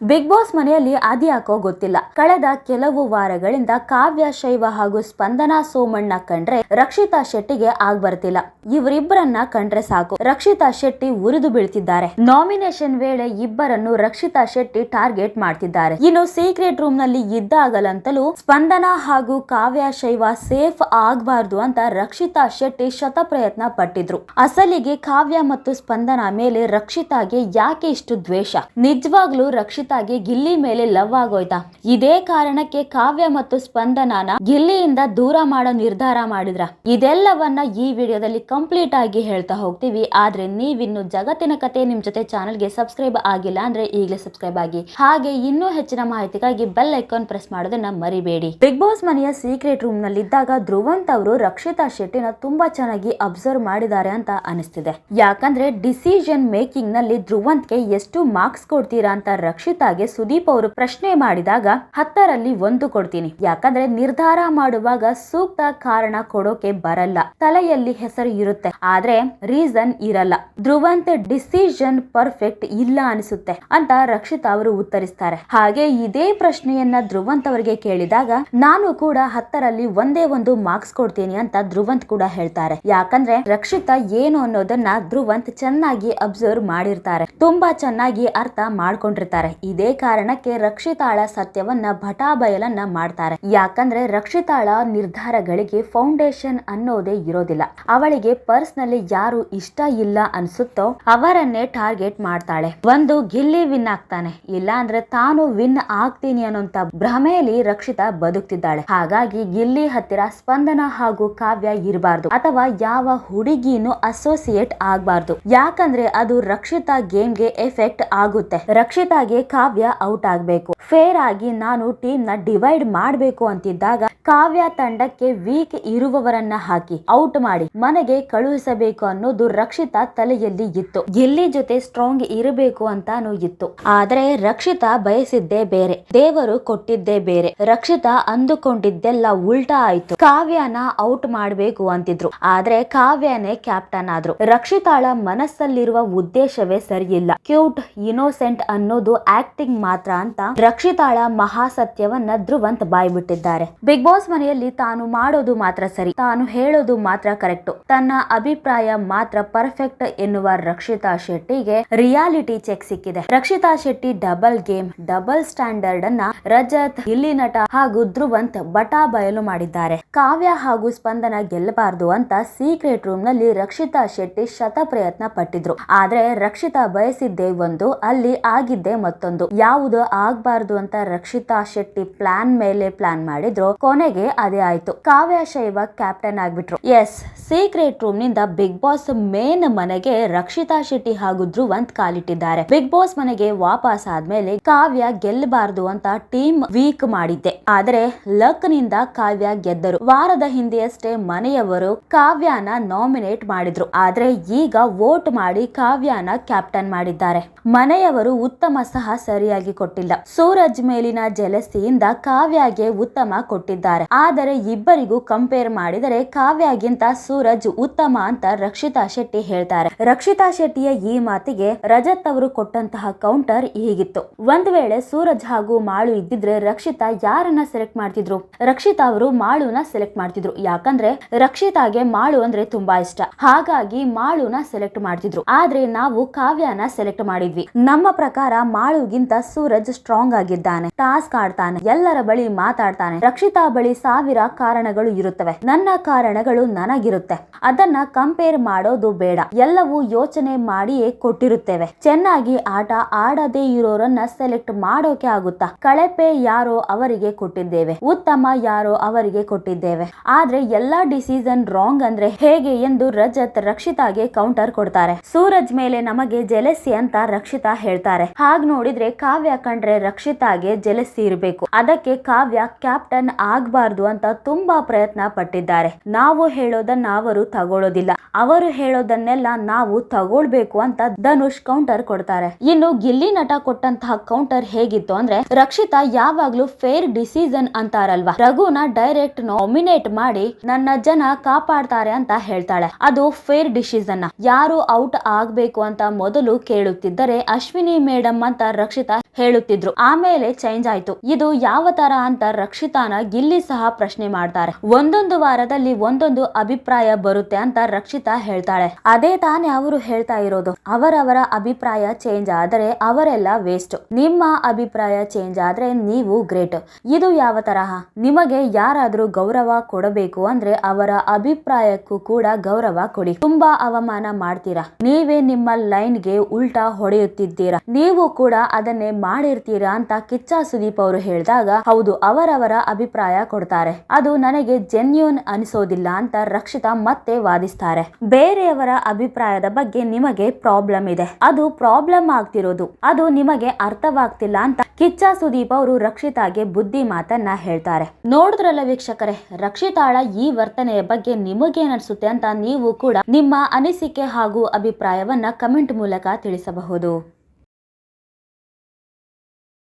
Big boss ಮನೆಯಲ್ಲಿ ಅದ್ಯಾಕೋ ಗೊತ್ತಿಲ್ಲ. ಕಳೆದ ಕೆಲವು ವಾರಗಳಿಂದ ಕಾವ್ಯ, ಶೈವ ಹಾಗೂ ಸ್ಪಂದನಾ ಸೋಮಣ್ಣ ಕಂಡ್ರೆ ರಕ್ಷಿತಾ ಶೆಟ್ಟಿಗೆ ಆಗ್ ಬರ್ತಿಲ್ಲ. ಇವರಿಬ್ಬರನ್ನ ಕಂಡ್ರೆ ಸಾಕು. ರಕ್ಷಿತಾ ಶೆಟ್ಟಿ ಉರಿದು ಬೀಳ್ತಿದ್ದಾರೆ. ನಾಮಿನೇಷನ್ ವೇಳೆ ಇಬ್ಬರನ್ನು ರಕ್ಷಿತಾ ಶೆಟ್ಟಿ ಟಾರ್ಗೆಟ್ ಮಾಡ್ತಿದ್ದಾರೆ. ಇನ್ನು ಸೀಕ್ರೆಟ್ ರೂಮ್ನಲ್ಲಿ ಇದ್ದಾಗಲಂತಲೂ ಸ್ಪಂದನಾ ಹಾಗೂ ಕಾವ್ಯ, ಶೈವ ಸೇಫ್ ಆಗ್ಬಾರ್ದು ಅಂತ ರಕ್ಷಿತಾ ಶೆಟ್ಟಿ ಶತ ಪ್ರಯತ್ನ ಪಟ್ಟಿದ್ರು. ಅಸಲಿಗೆ ಕಾವ್ಯ ಮತ್ತು ಸ್ಪಂದನಾ ಮೇಲೆ ರಕ್ಷಿತಾಗೆ ಯಾಕೆ ಇಷ್ಟು ದ್ವೇಷ? ನಿಜವಾಗ್ಲೂ ರಕ್ಷಿತಾಗೆ ಗಿಲ್ಲಿ ಮೇಲೆ ಲವ್ ಆಗೋಯ್ತಾ? ಇದೇ ಕಾರಣಕ್ಕೆ ಕಾವ್ಯ ಮತ್ತು ಸ್ಪಂದನಾನ ಗಿಲ್ಲಿಯಿಂದ ದೂರ ಮಾಡೋ ನಿರ್ಧಾರ ಮಾಡಿದ್ರ. ಇದೆಲ್ಲವನ್ನ ಈ ವಿಡಿಯೋದಲ್ಲಿ ಕಂಪ್ಲೀಟ್ ಆಗಿ ಹೇಳ್ತಾ ಹೋಗ್ತೀವಿ. ಆದ್ರೆ ನೀವಿನ್ನು ಜಗತ್ತಿನ ಕತೆ ನಿಮ್ ಜೊತೆ ಚಾನಲ್ಗೆ ಸಬ್ಸ್ಕ್ರೈಬ್ ಆಗಿಲ್ಲ ಅಂದ್ರೆ ಈಗಲೇ ಸಬ್ಸ್ಕ್ರೈಬ್ ಆಗಿ. ಹಾಗೆ ಇನ್ನೂ ಹೆಚ್ಚಿನ ಮಾಹಿತಿಗಾಗಿ ಬೆಲ್ ಐಕಾನ್ ಪ್ರೆಸ್ ಮಾಡೋದನ್ನ ಮರಿಬೇಡಿ. ಬಿಗ್ ಬಾಸ್ ಮನೆಯ ಸೀಕ್ರೆಟ್ ರೂಮ್ನಲ್ಲಿ ಇದ್ದಾಗ ಧ್ರುವಂತ್ ಅವರು ರಕ್ಷಿತಾ ಶೆಟ್ಟಿನ ತುಂಬಾ ಚೆನ್ನಾಗಿ ಅಬ್ಸರ್ವ್ ಮಾಡಿದ್ದಾರೆ ಅಂತ ಅನಿಸ್ತಿದೆ. ಯಾಕಂದ್ರೆ ಡಿಸಿಷನ್ ಮೇಕಿಂಗ್ನಲ್ಲಿ ಧ್ರುವಂತ್ಗೆ ಎಷ್ಟು ಮಾರ್ಕ್ಸ್ ಕೊಡ್ತೀರಾ ಅಂತ ರಕ್ಷಿತಾಗೆ ಸುದೀಪ್ ಅವರು ಪ್ರಶ್ನೆ ಮಾಡಿದಾಗ ಹತ್ತರಲ್ಲಿ ಒಂದು ಕೊಡ್ತೀನಿ. ಯಾಕಂದ್ರೆ ನಿರ್ಧಾರ ಮಾಡುವಾಗ ಸೂಕ್ತ ಕಾರಣ ಕೊಡೋಕೆ ಬರಲ್ಲ. ತಲೆಯಲ್ಲಿ ಹೆಸರು ಇರುತ್ತೆ. ಆದ್ರೆ ರೀಸನ್ ಇರಲ್ಲ. ಧ್ರುವಂತ್ ಡಿಸಿಷನ್ ಪರ್ಫೆಕ್ಟ್ ಇಲ್ಲ ಅನಿಸುತ್ತೆ ಅಂತ ರಕ್ಷಿತಾ ಅವರು ಉತ್ತರಿಸ್ತಾರೆ. ಹಾಗೆ ಇದೇ ಪ್ರಶ್ನೆಯನ್ನ ಧ್ರುವಂತ್ ಅವರಿಗೆ ಕೇಳಿದಾಗ ನಾನು ಕೂಡ ಹತ್ತರಲ್ಲಿ ಒಂದೇ ಒಂದು ಮಾರ್ಕ್ಸ್ ಕೊಡ್ತೀನಿ ಅಂತ ಧ್ರುವಂತ್ ಕೂಡ ಹೇಳ್ತಾರೆ. ಯಾಕಂದ್ರೆ ರಕ್ಷಿತಾ ಏನು ಅನ್ನೋದನ್ನ ಧ್ರುವಂತ್ ಚೆನ್ನಾಗಿ ಅಬ್ಸರ್ವ್ ಮಾಡಿರ್ತಾರೆ. ತುಂಬಾ ಚೆನ್ನಾಗಿ ಅರ್ಥ ಮಾಡ್ಕೊಂಡಿರ್ತಾರೆ. ಇದೇ ಕಾರಣಕ್ಕೆ ರಕ್ಷಿತಾಳ ಸತ್ಯವನ್ನ ಭಟಾಬಯಲನ್ನ ಮಾಡ್ತಾರೆ. ಯಾಕಂದ್ರೆ ರಕ್ಷಿತಾಳ ನಿರ್ಧಾರಗಳಿಗೆ ಫೌಂಡೇಶನ್ ಅನ್ನೋದೇ ಇರೋದಿಲ್ಲ. ಅವಳಿಗೆ ಪರ್ಸ್ನಲ್ಲಿ ಯಾರು ಇಷ್ಟ ಇಲ್ಲ ಅನ್ಸುತ್ತೋ ಅವರನ್ನೇ ಟಾರ್ಗೆಟ್ ಮಾಡ್ತಾಳೆ. ಒಂದು ಗಿಲ್ಲಿ ವಿನ್ ಆಗ್ತಾನೆ. ಇಲ್ಲ ಅಂದ್ರೆ ತಾನು ವಿನ್ ಆಗ್ತೀನಿ ಅನ್ನೋಂತ ಭ್ರಮೆಯಲ್ಲಿ ರಕ್ಷಿತಾ ಬದುಕ್ತಿದ್ದಾಳೆ. ಹಾಗಾಗಿ ಗಿಲ್ಲಿ ಹತ್ತಿರ ಸ್ಪಂದನ ಹಾಗೂ ಕಾವ್ಯ ಇರಬಾರ್ದು. ಅಥವಾ ಯಾವ ಹುಡುಗಿನೂ ಅಸೋಸಿಯೇಟ್ ಆಗ್ಬಾರ್ದು. ಯಾಕಂದ್ರೆ ಅದು ರಕ್ಷಿತಾ ಗೇಮ್ಗೆ ಎಫೆಕ್ಟ್ ಆಗುತ್ತೆ. ರಕ್ಷಿತಾಗೆ ಕಾವ್ಯ ಔಟ್ ಆಗಬೇಕು. ಫೇರ್ ಆಗಿ ನಾನು ಟೀಮ್ನ ಡಿವೈಡ್ ಮಾಡಬೇಕು ಅಂತಿದ್ದಾಗ ಕಾವ್ಯ ತಂಡಕ್ಕೆ ವೀಕ್ ಇರುವವರನ್ನ ಹಾಕಿ ಔಟ್ ಮಾಡಿ ಮನೆಗೆ ಕಳುಹಿಸಬೇಕು ಅನ್ನೋದು ರಕ್ಷಿತಾ ತಲೆಯಲ್ಲಿ ಇತ್ತು. ಗಿಲ್ಲಿ ಜೊತೆ ಸ್ಟ್ರಾಂಗ್ ಇರಬೇಕು ಅಂತಾನು ಇತ್ತು ಆದ್ರೆ ರಕ್ಷಿತಾ ಬಯಸಿದ್ದೇ ಬೇರೆ. ದೇವರು ಕೊಟ್ಟಿದ್ದೇ ಬೇರೆ. ರಕ್ಷಿತಾ ಅಂದುಕೊಂಡಿದ್ದೆಲ್ಲ ಉಲ್ಟಾ ಆಯ್ತು. ಕಾವ್ಯನ ಔಟ್ ಮಾಡ್ಬೇಕು ಅಂತಿದ್ರು. ಆದ್ರೆ ಕಾವ್ಯನೇ ಕ್ಯಾಪ್ಟನ್ ಆದ್ರು. ರಕ್ಷಿತಾಳ ಮನಸ್ಸಲ್ಲಿರುವ ಉದ್ದೇಶವೇ ಸರಿಯಿಲ್ಲ. ಕ್ಯೂಟ್ ಇನೋಸೆಂಟ್ ಅನ್ನೋದು ಆಕ್ಟಿಂಗ್ ಮಾತ್ರ ಅಂತ ರಕ್ಷಿತಾಳ ಮಹಾಸತ್ಯವನ್ನ ಧ್ರುವಂತ್ ಬಾಯ್ಬಿಟ್ಟಿದ್ದಾರೆ. ಬಿಗ್ ಬಾಸ್ ಮನೆಯಲ್ಲಿ ತಾನು ಮಾಡೋದು ಮಾತ್ರ ಸರಿ. ತಾನು ಹೇಳೋದು ಮಾತ್ರ ಕರೆಕ್ಟ್. ತನ್ನ ಅಭಿಪ್ರಾಯ ಮಾತ್ರ ಪರ್ಫೆಕ್ಟ್ ಎನ್ನುವ ರಕ್ಷಿತಾ ಶೆಟ್ಟಿಗೆ ರಿಯಾಲಿಟಿ ಚೆಕ್ ಸಿಕ್ಕಿದೆ. Rakshita Shetty double game, double standard ಅನ್ನ ರಜತ್ ಇಲ್ಲಿ ನಟ ಹಾಗೂ ಧ್ರುವಂತ್ ಬಟಾ ಬಯಲು ಮಾಡಿದ್ದಾರೆ. ಕಾವ್ಯ ಹಾಗೂ ಸ್ಪಂದನ ಗೆಲ್ಲಬಾರದು ಅಂತ ಸೀಕ್ರೆಟ್ ರೂಮ್ನಲ್ಲಿ ರಕ್ಷಿತಾ ಶೆಟ್ಟಿ ಶತ ಪ್ರಯತ್ನ ಪಟ್ಟಿದ್ರು. ಆದ್ರೆ ರಕ್ಷಿತಾ ಬಯಸಿದ್ದೇ ಒಂದು, ಅಲ್ಲಿ ಆಗಿದ್ದೆ ಮತ್ತೊಂದು. ಯಾವುದು ಆಗ್ಬಾರ್ದು ಅಂತ ರಕ್ಷಿತಾ ಶೆಟ್ಟಿ ಪ್ಲಾನ್ ಮೇಲೆ ಪ್ಲಾನ್ ಮಾಡಿದ್ರು. ಕೊನೆಗೆ ಅದೇ ಆಯ್ತು. ಕಾವ್ಯ ಶೈವ ಕ್ಯಾಪ್ಟನ್ ಆಗ್ಬಿಟ್ರು. ಎಸ್ ಸೀಕ್ರೆಟ್ ರೂಮ್ನಿಂದ ಬಿಗ್ ಬಾಸ್ ಮೇನ್ ಮನೆಗೆ ರಕ್ಷಿತಾ ಶೆಟ್ಟಿ ಹಾಗೂ ಅಂತ ಕಾಲಿಟ್ಟಿದ್ದಾರೆ. ಬಿಗ್ ಬಾಸ್ ಮನೆಗೆ ವಾಪಸ್ ಆದ್ಮೇಲೆ ಕಾವ್ಯ ಗೆಲ್ಲಬಾರದು ಅಂತ ಟೀಮ್ ವೀಕ್ ಮಾಡಿದ್ದೆ. ಆದ್ರೆ ಲಕ್ನಿಂದ ಕಾವ್ಯ ಗೆದ್ದರು. ವಾರದ ಹಿಂದೆಯಷ್ಟೇ ಮನೆಯವರು ಕಾವ್ಯನ ನಾಮಿನೇಟ್ ಮಾಡಿದ್ರು. ಆದ್ರೆ ಈಗ ವೋಟ್ ಮಾಡಿ ಕಾವ್ಯನ ಕ್ಯಾಪ್ಟನ್ ಮಾಡಿದ್ದಾರೆ. ಮನೆಯವರು ಉತ್ತಮ ಸಹ ಸರಿಯಾಗಿ ಕೊಟ್ಟಿಲ್ಲ. ಸೂರಜ್ ಮೇಲಿನ ಜಲಸಿಯಿಂದ ಕಾವ್ಯಗೆ ಉತ್ತಮ ಕೊಟ್ಟಿದ್ದಾರೆ. ಆದರೆ ಇಬ್ಬರಿಗೂ ಕಂಪೇರ್ ಮಾಡಿದರೆ ಕಾವ್ಯಗಿಂತ ಸೂರಜ್ ಉತ್ತಮ ಅಂತ ರಕ್ಷಿತಾ ಶೆಟ್ಟಿ ಹೇಳ್ತಾರೆ. ರಕ್ಷಿತಾ ಶೆಟ್ಟಿಯ ಈ ಮಾತಿಗೆ ರಜತ್ ಅವರು ಕೊಟ್ಟಂತಹ ಕೌಂಟರ್ ಹೀಗಿತ್ತು. ಒಂದ್ ವೇಳೆ ಸೂರಜ್ ಹಾಗೂ ಮಾಳು ಇದ್ದಿದ್ರೆ ರಕ್ಷಿತಾ ಯಾರನ್ನ ಸೆಲೆಕ್ಟ್ ಮಾಡ್ತಿದ್ರು? ರಕ್ಷಿತಾ ಅವರು ಮಾಳುನ ಸೆಲೆಕ್ಟ್ ಮಾಡ್ತಿದ್ರು. ಯಾಕಂದ್ರೆ ರಕ್ಷಿತಾಗೆ ಮಾಳು ಅಂದ್ರೆ ತುಂಬಾ ಇಷ್ಟ. ಹಾಗಾಗಿ ಮಾಳುನ ಸೆಲೆಕ್ಟ್ ಮಾಡ್ತಿದ್ರು. ಆದ್ರೆ ನಾವು ಕಾವ್ಯನ ಸೆಲೆಕ್ಟ್ ಮಾಡಿದ್ವಿ. ನಮ್ಮ ಪ್ರಕಾರ ಮಾಳುಗಿಂತ ಸೂರಜ್ ಸ್ಟ್ರಾಂಗ್ ಆಗಿದ್ದಾನೆ. ಟಾಸ್ಕ್ ಆಡ್ತಾನೆ. ಎಲ್ಲರ ಬಳಿ ಮಾತಾಡ್ತಾನೆ. ರಕ್ಷಿತಾ ಬಳಿ ಸಾವಿರ ಕಾರಣಗಳು ಇರುತ್ತವೆ. ನನ್ನ ಕಾರಣಗಳು ನನಗಿರುತ್ತೆ. ಅದನ್ನ ಕಂಪೇರ್ ಮಾಡೋದು ಬೇಡ. ಎಲ್ಲವೂ ಯೋಚನೆ ಮಾಡಿಯೇ ಕೊಟ್ಟಿರುತ್ತೇವೆ. ಚೆನ್ನಾಗಿ ಆಟ ಆಡದೇ ಇರೋರನ್ನ ಸೆಲೆಕ್ಟ್ ಮಾಡೋಕೆ ಆಗುತ್ತಾ? ಕಳಪೆ ಯಾರೋ ಅವರಿಗೆ ಕೊಟ್ಟಿದ್ದೇವೆ. ಉತ್ತಮ ಯಾರೋ ಅವರಿಗೆ ಕೊಟ್ಟಿದ್ದೇವೆ. ಆದ್ರೆ ಎಲ್ಲಾ ಡಿಸಿಷನ್ ರಾಂಗ್ ಅಂದ್ರೆ ಹೇಗೆ ಎಂದು ರಜತ್ ರಕ್ಷಿತಾಗೆ ಕೌಂಟರ್ ಕೊಡ್ತಾರೆ. ಸೂರಜ್ ಮೇಲೆ ನಮಗೆ ಜೆಲಸಿ ಅಂತ ರಕ್ಷಿತಾ ಹೇಳ್ತಾರೆ. ಹಾಗ್ ನೋಡಿದ್ರೆ ಕಾವ್ಯ ಕಂಡ್ರೆ ರಕ್ಷಿತಾಗೆ ಜೆಲಸಿ ಇರಬೇಕು. ಅದಕ್ಕೆ ಕಾವ್ಯ ಕ್ಯಾಪ್ಟನ್ ಆಗ್ಬಾರ್ದು ಅಂತ ತುಂಬಾ ಪ್ರಯತ್ನ ಪಟ್ಟಿದ್ದಾರೆ. ನಾವು ಹೇಳೋದನ್ನ ಅವರು ತಗೊಳ್ಳೋದಿಲ್ಲ ಅವರು ಹೇಳೋದನ್ನೆಲ್ಲ ನಾವು ತಗೊಳ್ಬೇಕು ಅಂತ ಧನುಷ್ ಕೌಂಟರ್ ಕೊಡ್ತಾರೆ. ಇನ್ನು ಗಿಲ್ಲಿ ನಟ ಕೊಟ್ಟಂತಹ ಕೌಂಟರ್ ಹೇಗಿತ್ತು ಅಂದ್ರೆ, ರಕ್ಷಿತಾ ಯಾವಾಗ್ಲೂ ಫೇರ್ ಡಿಸಿಷನ್ ಅಂತಾರಲ್ವಾ? ರಘುನ ಡೈರೆಕ್ಟ್ ನಾಮಿನೇಟ್ ಮಾಡಿ ನನ್ನ ಜನ ಕಾಪಾಡ್ತಾರೆ ಅಂತ ಹೇಳ್ತಾಳೆ. ಅದು ಫೇರ್ ಡಿಸಿಷನ್ ಯಾರು ಔಟ್ ಆಗ್ಬೇಕು ಅಂತ ಮೊದಲು ಕೇಳುತ್ತಿದ್ದರೆ, ಅಶ್ವಿನಿ ಮೇಡಮ್ ಅಂತ ರಕ್ಷಿತಾ ಹೇಳುತ್ತಿದ್ರು. ಆಮೇಲೆ ಚೇಂಜ್ ಆಯ್ತು. ಇದು ಯಾವ ತರ ಅಂತ ರಕ್ಷಿತಾನ ಗಿಲ್ಲಿ ಸಹ ಪ್ರಶ್ನೆ ಮಾಡ್ತಾರೆ. ಒಂದೊಂದು ವಾರದಲ್ಲಿ ಒಂದೊಂದು ಅಭಿಪ್ರಾಯ ಬರುತ್ತೆ ಅಂತ ರಕ್ಷಿತಾ ಹೇಳ್ತಾಳೆ. ಅದೇ ತಾನೇ ಅವರು ಹೇಳ್ತಾ ಇರೋದು. ಅವರವರ ಅಭಿಪ್ರಾಯ ಚೇಂಜ್ ಆದರೆ ಅವರೆಲ್ಲ ವೇಸ್ಟ್ ನಿಮ್ಮ ಅಭಿಪ್ರಾಯ ಚೇಂಜ್ ಆದ್ರೆ ನೀವು ಗ್ರೇಟ್ ಇದು ಯಾವ ತರಹ? ನಿಮಗೆ ಯಾರಾದ್ರೂ ಗೌರವ ಕೊಡಬೇಕು ಅಂದ್ರೆ ಅವರ ಅಭಿಪ್ರಾಯಕ್ಕೂ ಕೂಡ ಗೌರವ ಕೊಡಿ. ತುಂಬಾ ಅವಮಾನ ಮಾಡ್ತೀರಾ? ನೀವೇ ನಿಮ್ಮ ಲೈನ್ಗೆ ಉಲ್ಟಾ ಹೊಡೆಯುತ್ತಿದ್ದೀರಾ? ನೀವು ಕೂಡ ಅದನ್ನೇ ಮಾಡಿರ್ತೀರಾ ಅಂತ ಕಿಚ್ಚ ಸುದೀಪ್ ಅವರು ಹೇಳಿದಾಗ, ಹೌದು, ಅವರವರ ಅಭಿಪ್ರಾಯ ಕೊಡ್ತಾರೆ. ಅದು ನನಗೆ ಜೆನ್ಯೂನ್ ಅನಿಸೋದಿಲ್ಲ ಅಂತ ರಕ್ಷಿತಾ ಮತ್ತೆ ವಾದಿಸ್ತಾರೆ. ಬೇರೆಯವರ ಅಭಿಪ್ರಾಯದ ಬಗ್ಗೆ ನಿಮಗೆ ಪ್ರಾಬ್ಲಮ್ ಇದೆ. ಅದು ಪ್ರಾಬ್ಲಮ್ ಆಗ್ತಿರೋದು. ಅದು ನಿಮಗೆ ಅರ್ಥವಾಗ್ತಿಲ್ಲ ಅಂತ ಕಿಚ್ಚ ಸುದೀಪ್ ಅವರು ರಕ್ಷಿತಾಗೆ ಬುದ್ಧಿ ಮಾತನ್ನ ಹೇಳ್ತಾರೆ. ನೋಡಿದ್ರಲ್ಲ ವೀಕ್ಷಕರೇ, ರಕ್ಷಿತಾಳ ಈ ವರ್ತನೆಯ ಬಗ್ಗೆ ನಿಮಗೆ ಅನ್ಸುತ್ತೆ ಅಂತ ನೀವು ಕೂಡ ನಿಮ್ಮ ಅನಿಸಿಕೆ ಹಾಗೂ ಅಭಿಪ್ರಾಯವನ್ನ ಕಮೆಂಟ್ ಮೂಲಕ ತಿಳಿಸಬಹುದು.